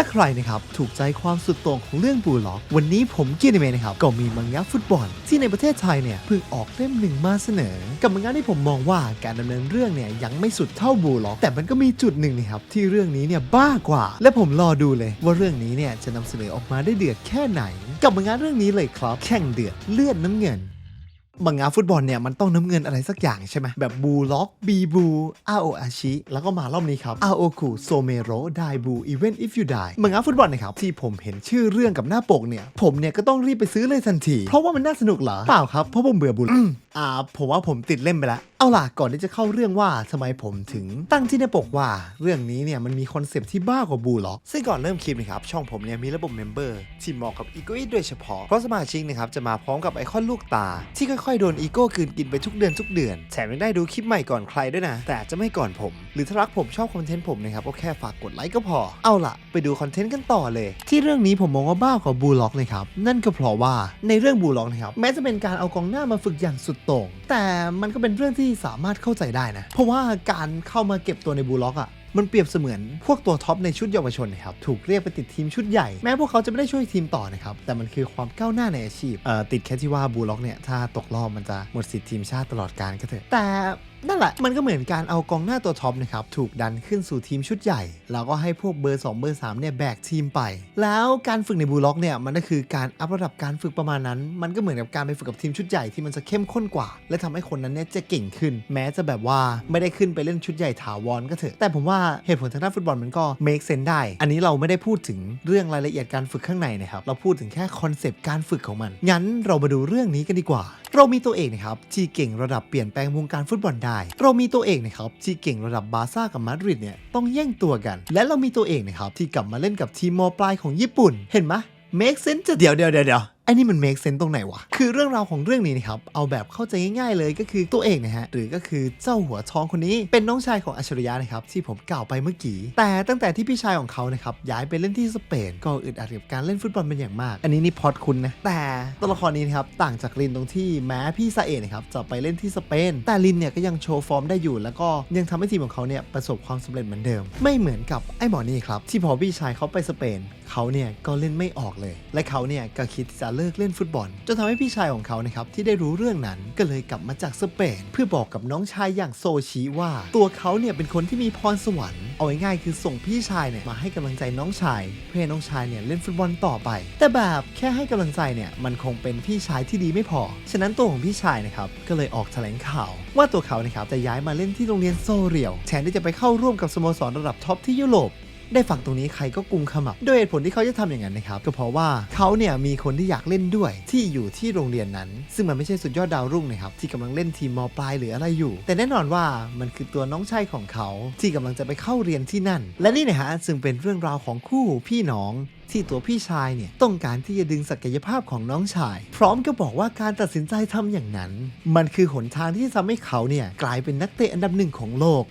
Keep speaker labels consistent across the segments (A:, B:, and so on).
A: ถ้าใครนะครับถูกใจความสุดโต่งของเรื่องบูล็อก วันนี้ผมกียรติเมย์นะครับก็มีมังงะฟุตบอล ที่ในประเทศไทยเนี่ยเพิ่งออกเล่มหนึ่งมาเสนอ กับมังงะที่ผมมองว่าการดำเนินเรื่องเนี่ยยังไม่สุดเท่าบูล็อก แต่มันก็มีจุดหนึ่งนะครับที่เรื่องนี้เนี่ยบ้ากว่า และผมรอดูเลยว่าเรื่องนี้เนี่ยจะนำเสนอออกมาได้เดือดแค่ไหน กับมังงะเรื่องนี้เลยครับแข่งเดือดเลือดน้ำเงิน บางงานฟุตบอลเนี่ยมันต้องน้ำเงินอะไรสักอย่างใช่ไหมแบบบูล็อกบีบูอาโออาชิแล้วก็มารอบนี้ครับอาโอคุโซเมโรไดบูอีเวนต์อิฟยูไดบางงานฟุตบอลนะครับที่ผมเห็นชื่อเรื่องกับหน้าปกเนี่ย ผมเนี่ยก็ต้องรีบไปซื้อเลยทันที เพราะว่ามันน่าสนุกเหรอเปล่าครับเพราะผมเบื่อบูล็ อกอ่าผมว่าผมติดเล่มไปแล้ว เอาล่ะก่อนที่จะเข้าเรื่องว่าทำไมผมถึงตั้งที่หน้าปกว่า เรื่องนี้เนี่ยมันมีคอนเซปต์ที่บ้ากว่าบูล็อกซึ่งก่อนเริ่มคลิปนะครับช่องผมเนี่ยมีระบบเมมเบอร์ที่เหมาะกับอีโก้โดยเฉพาะ เพราะสมาชิกนะครับจะมาพร้อมกับไอคอนลูกตา ที่ค่อยๆโดนอีโก้กืนกินไปทุกเดือนทุกเดือน แถมยังได้ดูคลิปใหม่ก่อนใครด้วยนะ แต่จะไม่ก่อนผม หรือถ้ารักผมชอบคอนเทนต์ผมนะครับก็แค่ฝากกดไลค์ก็พอ เอาล่ะ ไปดูคอนเทนต์กันต่อเลย ที่เรื่องนี้ผมมองว่าบ้ากว่าบูล็อกนะครับนั่นก็เพราะว่าในเรื่องบูล็อกนะครับแม้จะเป็นการเอากองหน้ามาฝึกอย่างสุดตรง แต่มันก็เป็นเรื่องที่สามารถเข้าใจได้นะ เพราะว่าการเข้ามาเก็บตัวในบูล็อกอะมันเปรียบเสมือนพวกตัวท็อปในชุดเยาวชนนะครับถูกเรียกไปติดทีมชุดใหญ่ แม้พวกเขาจะไม่ได้ช่วยทีมต่อนะครับ แต่มันคือความก้าวหน้าในอาชีพเอ่อติดแค่ที่ว่าบูล็อกเนี่ย ถ้าตกรอบมันจะหมดสิทธิ์ทีมชาติตลอดการก็เถอะแต่ นั่นแหละ มันก็เหมือนการเอากองหน้าตัวท็อปนะครับ ถูกดันขึ้นสู่ทีมชุดใหญ่ แล้วก็ให้พวกเบอร์ 2 เบอร์ 3 เนี่ย แบกทีมไป แล้วการฝึกในบูล็อกเนี่ย มันก็คือการอัพระดับการฝึกประมาณนั้น มันก็เหมือนกับการไปฝึกกับทีมชุดใหญ่ที่มันจะเข้มข้นกว่า และทำให้คนนั้นเนี่ยจะเก่งขึ้น แม้จะแบบว่าไม่ได้ขึ้นไปเล่นชุดใหญ่ถาวรก็เถอะ แต่ผมว่าเหตุผลทางด้านฟุตบอลมันก็ make sense ได้ อันนี้เราไม่ได้พูดถึงเรื่องรายละเอียดการฝึกข้างในนะครับ เราพูดถึงแค่คอนเซปต์การฝึกของมัน งั้นเรามาดูเรื่องนี้กันดีกว่าเรามีตัวเอกนะครับที่เก่งระดับเปลี่ยนแปลงวงการฟุตบอลได้ เรามีตัวเอกนะครับที่เก่งระดับบาร์ซ่ากับมาดริดเนี่ยต้องแย่งตัวกัน และเรามีตัวเอกนะครับที่กลับมาเล่นกับทีมมปลายของญี่ปุ่น เห็นไหม make sense จะเดี๋ยวเดี๋ยวเดี๋ยว ไอ้นี่มัน make sense ตรงไหนวะ คือเรื่องราวของเรื่องนี้นะครับ เอาแบบเข้าใจง่ายๆเลยก็คือตัวเอกนะฮะ หรือก็คือเจ้าหัวทองคนนี้ เป็นน้องชายของอัจฉริยะนะครับ ที่ผมกล่าวไปเมื่อกี้ แต่ตั้งแต่ที่พี่ชายของเขานะครับ ย้ายไปเล่นที่สเปน ก็อึดอัดกับการเล่นฟุตบอลเป็นอย่างมาก อันนี้นี่พอดคุณนะ แต่ตัวละครนี้นะครับ ต่างจากลินตรงที่แม้พี่ซาเอะนะครับ จะไปเล่นที่สเปน แต่ลินเนี่ยก็ยังโชว์ฟอร์มได้อยู่ แล้วก็ยังทำให้ทีมของเขาเนี่ยประสบความสำเร็จเหมือนเดิม ไม่เหมือนกับไอ้หมอนี่ครับ ที่พอพี่ชายเขาไปสเปน เขาเนี่ยก็เล่นไม่ออกเลย และเขาเนี่ยก็คิดจะเลิกเล่นฟุตบอลจนทำให้พี่ชายของเขานะครับที่ได้รู้เรื่องนั้นก็เลยกลับมาจากสเปนเพื่อบอกกับน้องชายอย่างโซชิว่า ตัวเขาเนี่ยเป็นคนที่มีพรสวรรค์เอาง่ายๆคือส่งพี่ชายเนี่ยมาให้กำลังใจน้องชาย เพื่อให้น้องชายเนี่ยเล่นฟุตบอลต่อไป แต่แบบแค่ให้กำลังใจเนี่ยมันคงเป็นพี่ชายที่ดีไม่พอ ฉะนั้นตัวของพี่ชายนะครับก็เลยออกแถลงข่าว ว่าตัวเขานะครับจะย้ายมาเล่นที่โรงเรียนโซเรียวแทนที่จะไปเข้าร่วมกับสโมสรระดับท็อปที่ยุโรป ได้ฟังตรงนี้ใครก็กุมขมับโดยเหตุผลที่เขาจะทำอย่างนั้นนะครับก็เพราะว่าเขาเนี่ยมีคนที่อยากเล่นด้วยที่อยู่ที่โรงเรียนนั้น ซึ่งมันไม่ใช่สุดยอดดาวรุ่งนะครับที่กำลังเล่นทีมมปลายหรืออะไรอยู่ แต่แน่นอนว่ามันคือตัวน้องชายของเขา ที่กำลังจะไปเข้าเรียนที่นั่น และนี่นะฮะซึ่งเป็นเรื่องราวของคู่พี่น้องที่ตัวพี่ชายเนี่ยต้องการที่จะดึงศักยภาพของน้องชาย พร้อมกับบอกว่าการตัดสินใจทำอย่างนั้น มันคือหนทางที่จะทำให้เขาเนี่ยกลายเป็นนักเตะอันดับหนึ่งของโลก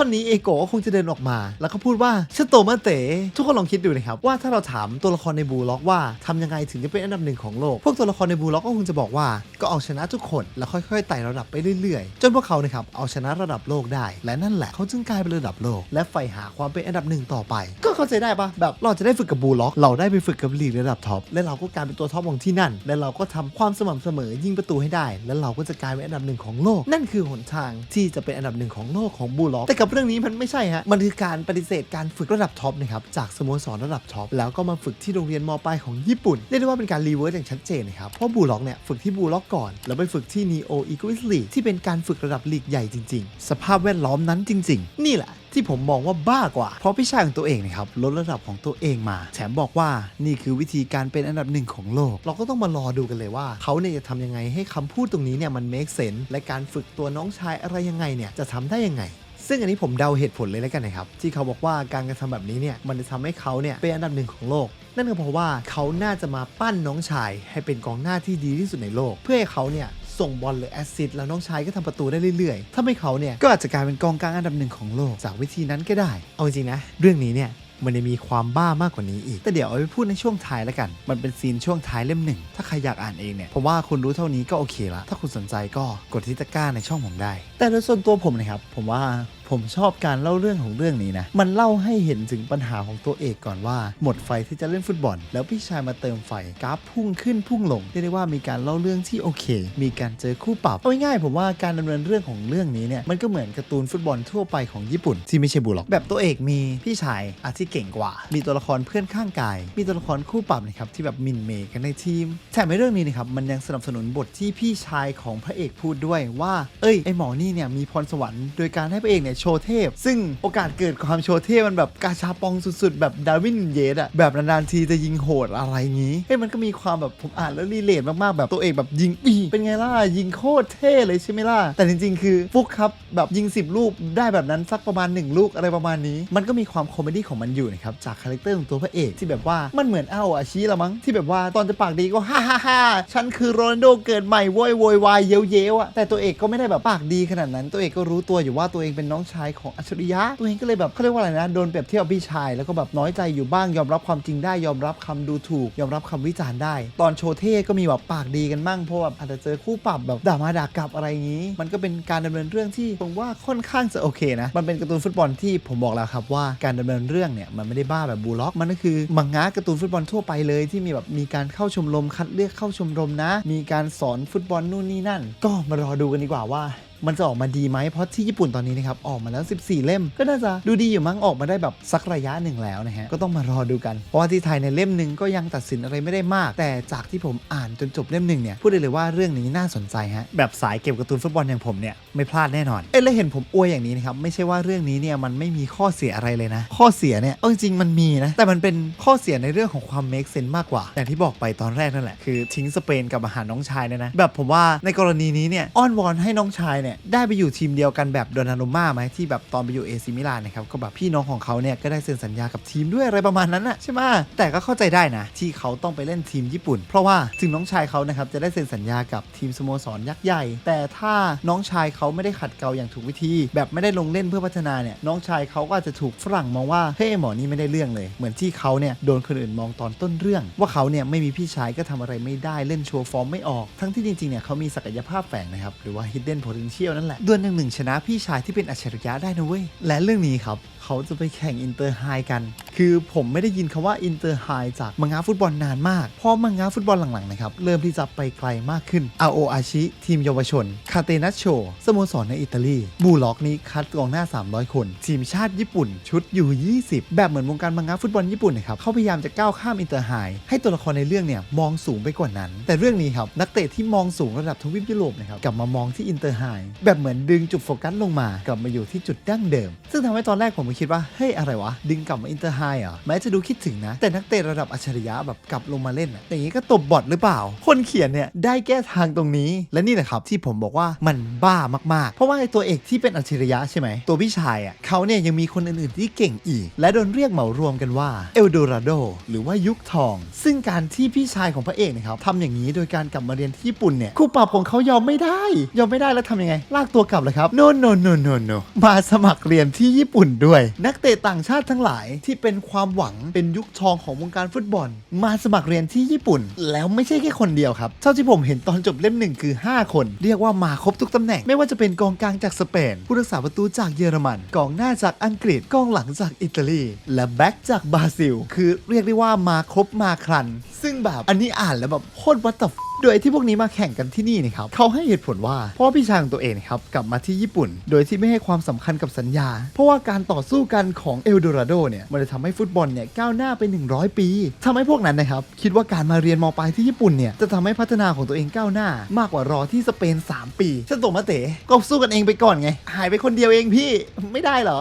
A: ท่อนนี้เอโกะก็คงจะเดินออกมา แล้วก็พูดว่าชโตมาเตะทุกคนลองคิดดูนะครับว่าถ้าเราถามตัวละครในบูล็อกว่าทำยังไงถึงจะเป็นอันดับหนึ่งของโลก พวกตัวละครในบูล็อกก็คงจะบอกว่าก็เอาชนะทุกคนแล้วค่อยๆไต่ระดับไปเรื่อยๆ จนพวกเขานะครับเอาชนะระดับโลกได้ และนั่นแหละเขาจึงกลายเป็นระดับโลก และใฝ่หาความเป็นอันดับหนึ่งต่อไป ก็เข้าใจได้ปะแบบเราจะได้ฝึกกับบูล็อก เราได้ไปฝึกกับลีกระดับท็อปและเราก็กลายเป็นตัวท็อปของที่นั่น และเราก็ทำความสม่ำเสมอยิงประตูให้ได้ แล้วเราก็จะกลายเป็นอันดับหนึ่งของโลก นั่นคือหนทางที่จะเป็นอันดับหนึ่งของโลกของบูล็อกแต่กับเรื่องนี้มันไม่ใช่ฮะ มันคือการปฏิเสธการฝึกระดับท็อปนะครับ จากสโมสรระดับท็อปแล้วก็มาฝึกที่โรงเรียนมปลายของญี่ปุ่น เรียกได้ว่าเป็นการรีเวิร์สอย่างชัดเจนนะครับ เพราะบูล็อกเนี่ยฝึกที่บูล็อกก่อน แล้วไปฝึกที่ Neo Egoist League ที่เป็นการฝึกระดับลีกใหญ่จริง ๆ สภาพแวดล้อมนั้นจริง ๆ นี่แหละที่ผมมองว่าบ้ากว่า เพราะพี่ชายของตัวเองนะครับลดระดับของตัวเองมา แถมบอกว่านี่คือวิธีการเป็นอันดับหนึ่งของโลก เราก็ต้องมารอดูกันเลยว่า เขาเนี่ยจะทำยังไงให้คำพูดตรงนี้เนี่ยมัน make sense และการฝึกตัวน้องชายอะไรยังไงเนี่ยจะทำได้ยังไง ซึ่งอันนี้ผมเดาเหตุผลเลยแล้วกันนะครับ ที่เขาบอกว่าการกระทำแบบนี้เนี่ยมันจะทำให้เขาเนี่ยเป็นอันดับหนึ่งของโลก นั่นก็เพราะว่าเขาน่าจะมาปั้นน้องชาย ให้เป็นกองหน้าที่ดีที่สุดในโลก เพื่อให้เขาเนี่ยส่งบอลหรือแอสซิสต์แล้วน้องชายก็ทำประตูได้เรื่อยๆ ถ้าไม่เขาเนี่ยก็อาจจะกลายเป็นกองกลางอันดับหนึ่งของโลกจากวิธีนั้นก็ได้ เอาจริงนะ เรื่องนี้เนี่ยมันยังมีความบ้ามากกว่านี้อีก แต่เดี๋ยวเอาไปพูดในช่วงท้ายแล้วกัน มันเป็นซีนช่วงท้ายเล่มหนึ่ง ถ้าใครอยากอ่านเองเนี่ย ผมว่าคุณรู้เท่านี้ก็โอเคละ ถ้าคุณสนใจก็กดที่ตะกร้าในช่องผมได้ แต่โดยส่วนตัวผมนะครับ ผมว่า ผมชอบการเล่าเรื่องของเรื่องนี้นะ มันเล่าให้เห็นถึงปัญหาของตัวเอกก่อนว่า หมดไฟที่จะเล่นฟุตบอล แล้วพี่ชายมาเติมไฟกราฟพุ่งขึ้นพุ่งลงเรียกได้ว่ามีการเล่าเรื่องที่โอเค มีการเจอคู่ปรับเอาง่ายๆผมว่าการดำเนินเรื่องของเรื่องนี้เนี่ยมันก็เหมือนการ์ตูนฟุตบอลทั่วไปของญี่ปุ่น ที่ไม่ใช่บูลล็อกแบบตัวเอกมีพี่ชายอาที่เก่งกว่า มีตัวละครเพื่อนข้างกาย มีตัวละครคู่ปรับนะครับที่แบบมินเมย์กันในทีมแถมในเรื่องนี้นะครับมันยังสนับสนุนบทที่พี่ชายของพระเอกพูดด้วยว่า เอ้ยไอหมอนี่เนี่ยมีพรสวรรค์โดยการให้พระเอกเนี่ยโชว์เทพ ซึ่งโอกาสเกิดความโชว์เทพมันแบบกาชาปองสุดๆ แบบดาวินเยสอะแบบนานๆทีจะยิงโหดอะไรงี้เฮ้ยมันก็มีความแบบผมอ่านแล้วรีเลทมากๆแบบตัวเอกแบบยิงปีเป็นไงล่ะยิงโคตรเท่เลยใช่ไหมล่ะแต่จริงๆ คือฟุกครับแบบยิง 10 ลูกได้แบบนั้นสักประมาณ 1 ลูกอะไรประมาณนี้ มันก็มีความคอมเมดี้ของมันอยู่นะครับจากคาแรคเตอร์ของตัวพระเอกที่แบบว่ามันเหมือนเอ้าอาชีละมั้งที่แบบว่าตอนจะปากดีก็ฮ่าฮ่าฮ่าฉันคือโรนัลโดเกิดใหม่โวยโวยวายเย้ยวเย้วอะแต่ตัวเอกก็ไม่ได้แบบปากดีขนาดนั้น ตัวเอกก็รู้ตัวอยู่ว่าตัวเองเป็นน้องชายของอัจฉริยะ ตัวเองก็เลยแบบเขาเรียกว่าอะไรนะ โดนเปรียบเทียบพี่ชาย แล้วก็แบบน้อยใจอยู่บ้าง ยอมรับความจริงได้ ยอมรับคำดูถูก ยอมรับคำวิจารณ์ได้ ตอนโชว์เท่ก็มีแบบปากดีกันมั่งเพราะแบบอาจจะเจอคู่ปรับแบบด่ามาด่ากลับอะไรอย่างนี้ มันก็เป็นการดำเนินเรื่องที่ผมว่าค่อนข้างจะโอเคนะ มันเป็นการ์ตูนฟุตบอลที่ผมบอกแล้วครับว่าการดำเนินเรื่องเนี่ยมันไม่ได้บ้าแบบบูล็อก มันก็คือมังงะการ์ตูนฟุตบอลทั่วไปเลยที่มีแบบมีการเข้าชมรมคัดเลือกเข้าชมรมนะ มีการสอนฟุตบอลนู่นนี่นั่น ก็มารอดูกันดีกว่าว่า มันจะออกมาดีไหมเพราะที่ญี่ปุ่นตอนนี้นะครับออกมาแล้ว 14 เล่ม ก็น่าจะดูดีอยู่มั้งออกมาได้แบบสักระยะหนึ่งแล้วนะฮะก็ต้องมารอดูกัน เพราะว่าที่ไทยในเล่มหนึ่งก็ยังตัดสินอะไรไม่ได้มาก แต่จากที่ผมอ่านจนจบเล่มหนึ่งเนี่ยพูดได้เลยว่าเรื่องนี้น่าสนใจฮะแบบสายเก็บการ์ตูนฟุตบอลอย่างผมเนี่ยไม่พลาดแน่นอนเอ้แล้วเห็นผมอวยอย่างนี้นะครับไม่ใช่ว่าเรื่องนี้เนี่ยมันไม่มีข้อเสียอะไรเลยนะ ข้อเสียเนี่ยเอาจริงมันมีนะแต่มันเป็นข้อเสียในเรื่องของความ make sense มากกว่าอย่างที่บอกไปตอนแรกนั่นแหละคือทิ้งสเปนกับมาหาน้องชายเนี่ยนะแบบผมว่าในกรณีนี้เนี่ยอ้อนวอนให้น้องชายเนี่ยได้ไปอยู่ทีมเดียวกันแบบโดนารุม่าไหมที่แบบตอนไปอยู่เอซิมิลานนะครับก็แบบพี่น้องของเขาเนี่ยก็ได้เซ็นสัญญากับทีมด้วยอะไรประมาณนั้นนะใช่ไหมแต่ก็เข้าใจได้นะที่เขาต้องไปเล่นทีมญี่ปุ่น เพราะว่าถึงน้องชายเขานะครับจะได้เซ็นสัญญากับทีมสโมสรยักษ์ใหญ่ แต่ถ้าน้องชายเขาไม่ได้ขัดเกลาอย่างถูกวิธี แบบไม่ได้ลงเล่นเพื่อพัฒนาเนี่ยน้องชายเขาก็อาจจะถูกฝรั่งมองว่าเฮ้ยหมอนี่ไม่ได้เรื่องเลย เหมือนที่เขาเนี่ยโดนคนอื่นมองตอนต้นเรื่อง ว่าเขาเนี่ยไม่มีพี่ชายก็ทำอะไรไม่ได้เล่นโชว์ฟอร์มไม่ออก ทั้งที่จริงๆเนี่ยเขามีศักยภาพแฝงนะครับหรือว่า hidden potential นั่นแหละดวลหนึ่งหนึ่งชนะพี่ชายที่เป็นอัจฉริยะได้นะเว้ยและเรื่องนี้ครับ เขาจะไปแข่งอินเตอร์ไฮกัน คือผมไม่ได้ยินคำว่าอินเตอร์ไฮจากมังงะฟุตบอลนานมาก เพราะมังงะฟุตบอลหลังๆนะครับ เริ่มที่จะไปไกลมากขึ้นอาโออาชิทีมเยาวชน คาเตนัชโชสโมสรในอิตาลี บูล็อกนี้คัดกองหน้า 300 คน ทีมชาติญี่ปุ่น ชุดอยู่20 แบบเหมือนวงการมังงะฟุตบอลญี่ปุ่นนะครับเขาพยายามจะก้าวข้ามอินเตอร์ไฮให้ตัวละครในเรื่องเนี่ยมองสูงไปกว่านั้น แต่เรื่องนี้ครับนักเตะที่มองสูงระดับทวีปยุโรปนะครับกลับมามองที่อินเตอร์ไฮแบบเหมือนดึงจุดโฟกัสลงมากลับมาอยู่ที่จุดดั้งเดิม ซึ่งทำให้ตอนแรกผมคิดว่า เฮ้ย อะไรวะ ดึงกลับมาอินเตอร์ไฮเหรอแม้จะดูคิดถึงนะ แต่นักเตะระดับอัจฉริยะแบบกลับลงมาเล่นอะอย่างนี้ก็ตบบอทหรือเปล่า คนเขียนเนี่ยได้แก้ทางตรงนี้ และนี่แหละครับที่ผมบอกว่ามันบ้ามากๆ เพราะว่าไอ้ตัวเอกที่เป็นอัจฉริยะใช่ไหมตัวพี่ชายอะเขาเนี่ยยังมีคนอื่นๆที่เก่งอีก และโดนเรียกเหมารวมกันว่าเอลโดราโดหรือว่ายุคทอง ซึ่งการที่พี่ชายของพระเอกนะครับทำอย่างนี้โดยการกลับมาเรียนที่ญี่ปุ่นเนี่ยครูปรับของเขายอมไม่ได้ ยอมไม่ได้แล้วทำยังไง ลากตัวกลับเลยครับโนโนโนโนโนมาสมัครเรียนที่ญี่ปุ่นด้วยนักเตะต่างชาติทั้งหลายที่เป็นความหวังเป็นยุคทองของวงการฟุตบอล มาสมัครเรียนที่ญี่ปุ่น แล้วไม่ใช่แค่คนเดียวครับ เท่าที่ผมเห็นตอนจบเล่มหนึ่งคือ 5 คน เรียกว่ามาครบทุกตำแหน่ง ไม่ว่าจะเป็นกองกลางจากสเปน ผู้รักษาประตูจากเยอรมัน กองหน้าจากอังกฤษ กองหลังจากอิตาลี และแบ็กจากบราซิล คือเรียกได้ว่ามาครบมาครัน ซึ่งแบบอันนี้อ่านแล้วแบบโคตรวัตถุ โดยที่พวกนี้มาแข่งกันที่นี่นะครับเขาให้เหตุผลว่าเพราะว่าพี่ชายของตัวเองนะครับกลับมาที่ญี่ปุ่น โดยที่ไม่ให้ความสำคัญกับสัญญา เพราะว่าการต่อสู้กันของเอลโดราโดเนี่ยมันจะทำให้ฟุตบอลเนี่ยก้าวหน้าไป 100 ปีทำให้พวกนั้นนะครับคิดว่าการมาเรียนมปลายที่ญี่ปุ่นเนี่ยจะทำให้พัฒนาของตัวเองก้าวหน้า มากกว่ารอที่สเปน 3 ปีฉันตกมาเตะก็สู้กันเองไปก่อนไง หายไปคนเดียวเองพี่ไม่ได้เหรอ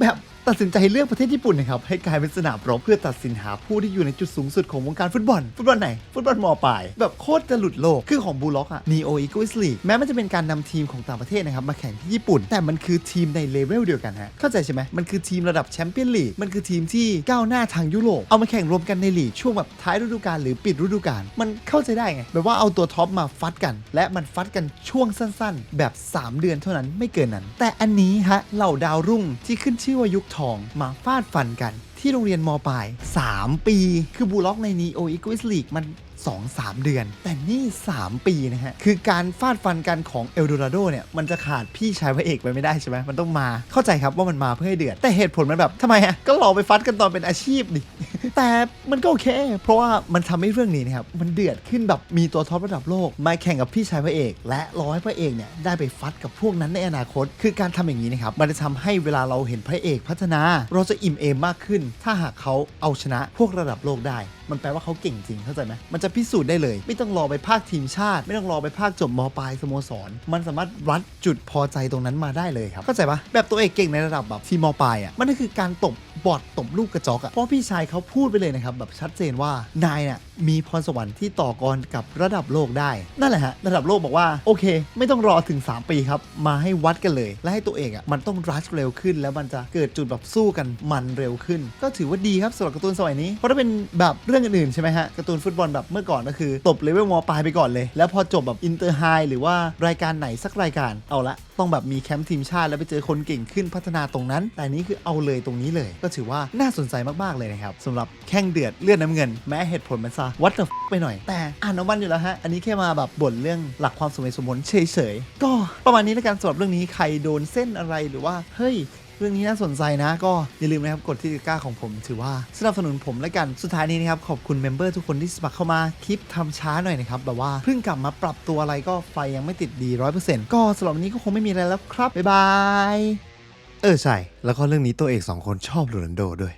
A: แบบ ตัดสินใจเลือกประเทศญี่ปุ่นนะครับให้กลายเป็นสนามรบเพื่อตัดสินหาผู้ที่อยู่ในจุดสูงสุดของวงการฟุตบอล ฟุตบอลไหน ฟุตบอลมอปลาย แบบโคตรจะหลุดโลก คือของบูล็อกอะ Neo Eagles League แม้มันจะเป็นการนำทีมของต่างประเทศนะครับมาแข่งที่ญี่ปุ่น แต่มันคือทีมในเลเวลเดียวกันฮะเข้าใจใช่ไหมมันคือทีมระดับแชมเปี้ยนลีกมันคือทีมที่ก้าวหน้าทางยุโรปเอามาแข่งรวมกันในลีกช่วงแบบท้ายฤดูกาลหรือปิดฤดูกาลมันเข้าใจได้ไงแบบว่าเอาตัวท็อปมาฟัดกัน และมันฟัดกันช่วงสั้น ๆ แบบ 3 เดือนเท่านั้นไม่เกินนั้น แต่อันนี้ฮะเหล่าดาวรุ่งที่ขึ้นชื่อว่ายุคทองมาฟาดฟันกัน ที่โรงเรียนมปลาย 3 ปี คือบูล็อกในนีโออีกวิสลีกมัน 2-3 เดือน แต่นี่ 3 ปีนะฮะ คือการฟาดฟันกันของเอลโดราโดเนี่ย มันจะขาดพี่ชายพระเอกไปไม่ได้ใช่ไหมมันต้องมาเข้าใจครับว่ามันมาเพื่อให้เดือดแต่เหตุผลมันแบบทำไมฮะก็รอไปฟัดกันตอนเป็นอาชีพดิ แต่มันก็โอเค เพราะว่ามันทำให้เรื่องนี้นะครับ มันเดือดขึ้นแบบมีตัวท็อประดับโลก มาแข่งกับพี่ชายพระเอก และรอให้พระเอกเนี่ยได้ไปฟัดกับพวกนั้นในอนาคต คือการทำอย่างนี้นะครับ มันจะทำให้เวลาเราเห็นพระเอกพัฒนา เราจะอิ่มเอมมากขึ้น ถ้าหากเขาเอาชนะพวกระดับโลกได้มันแปลว่าเขาเก่งจริงเข้าใจไหมมันจะพิสูจน์ได้เลย ไม่ต้องรอไปภาคทีมชาติ ไม่ต้องรอไปภาคจบมปลายสโมสร มันสามารถรัดจุดพอใจตรงนั้นมาได้เลยครับเข้าใจปะแบบตัวเอกเก่งในระดับแบบทีมมปลายอะมันก็คือการตบบอดตบลูกกระจอกอะเพราะพี่ชายเขาพูดไปเลยนะครับแบบชัดเจนว่านายน่ะมีพรสวรรค์ที่ต่อกรกับระดับโลกได้ นั่นแหละฮะระดับโลกบอกว่าโอเค ไม่ต้องรอถึง 3 ปีครับ มาให้วัดกันเลย และให้ตัวเอกอะมันต้องรัชเร็วขึ้น แล้วมันจะเกิดจุดแบบสู้กันมันเร็วขึ้น ก็ถือว่าดีครับสำหรับการ์ตูนสมัยนี้เพราะถ้าเป็นแบบเรื่องอื่นๆใช่ไหมฮะการ์ตูนฟุตบอลแบบเมื่อก่อนก็คือ ตบเลเวลมปลายไปก่อนเลย แล้วพอจบแบบอินเตอร์ไฮหรือว่ารายการไหนสักรายการเอาละต้องแบบมีแคมป์ทีมชาติแล้วไปเจอคนเก่งขึ้นพัฒนาตรงนั้น แต่นี้คือเอาเลยตรงนี้เลย ก็ถือว่าน่าสนใจมากๆเลยนะครับสำหรับแข่งเดือดเลือดน้ำเงิน แม้เหตุผลมันซะวัดไปหน่อย แต่อ่านเอามันอยู่แล้วฮะอันนี้แค่มาแบบบ่นเรื่องหลักความสมเหตุสมผลเฉยๆก็ประมาณนี้แล้วกันสำหรับเรื่องนี้ใครโดนเส้นอะไรหรือว่าเฮ้ย เรื่องนี้น่าสนใจนะ ก็อย่าลืมนะครับกดที่ตะกร้าของผม ถือว่าสนับสนุนผมและกันสุดท้ายนี้นะครับขอบคุณเมมเบอร์ทุกคนที่สมัครเข้ามาคลิปทำช้าหน่อยนะครับแบบว่าเพิ่งกลับมาปรับตัวอะไรก็ไฟยังไม่ติดดีร้อยเปอร์เซ็นต์ก็สำหรับวันนี้ก็คงไม่มีอะไรแล้วครับบ๊ายบายเออใช่ แล้วก็เรื่องนี้ตัวเอกสองคนชอบโรนัลโดด้วย